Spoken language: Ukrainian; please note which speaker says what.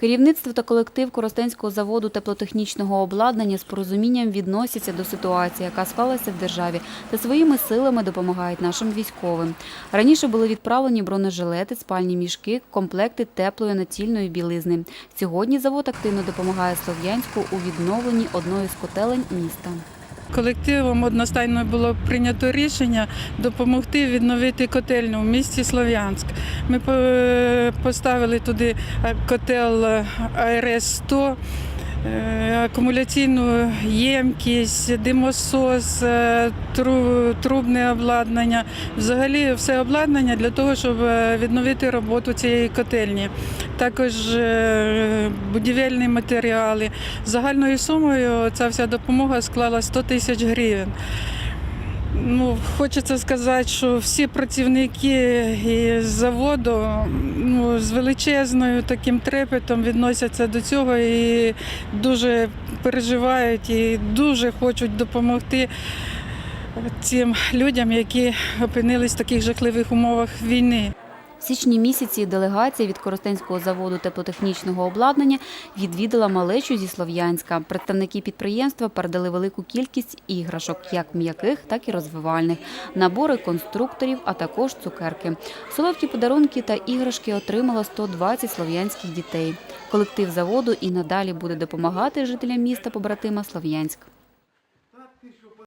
Speaker 1: Керівництво та колектив Коростенського заводу теплотехнічного обладнання з порозумінням відносяться до ситуації, яка склалася в державі, та своїми силами допомагають нашим військовим. Раніше були відправлені бронежилети, спальні мішки, комплекти теплої націльної білизни. Сьогодні завод активно допомагає Слов'янську у відновленні одної з котелень міста.
Speaker 2: Колективом одностайно було прийнято рішення допомогти відновити котельню в місті Слов'янськ. Ми поставили туди е, котел АРС-100, е, акумуляційну ємкість, димосос, е, трубне обладнання. Взагалі все обладнання для того, щоб е, відновити роботу цієї котельні. Також е, будівельні матеріали. Загальною сумою ця вся допомога склала 100 тисяч гривень. Ну, хочеться сказати, що всі працівники із заводу ну, з величезною таким трепетом відносяться до цього і дуже переживають і дуже хочуть допомогти цим людям, які опинились в таких жахливих умовах війни.
Speaker 1: В січні місяці делегація від Коростенського заводу теплотехнічного обладнання відвідала малечу зі Слов'янська. Представники підприємства передали велику кількість іграшок, як м'яких, так і розвивальних, набори конструкторів, а також цукерки. Солодкі подарунки та іграшки отримало 120 слов'янських дітей. Колектив заводу і надалі буде допомагати жителям міста побратима Слов'янськ.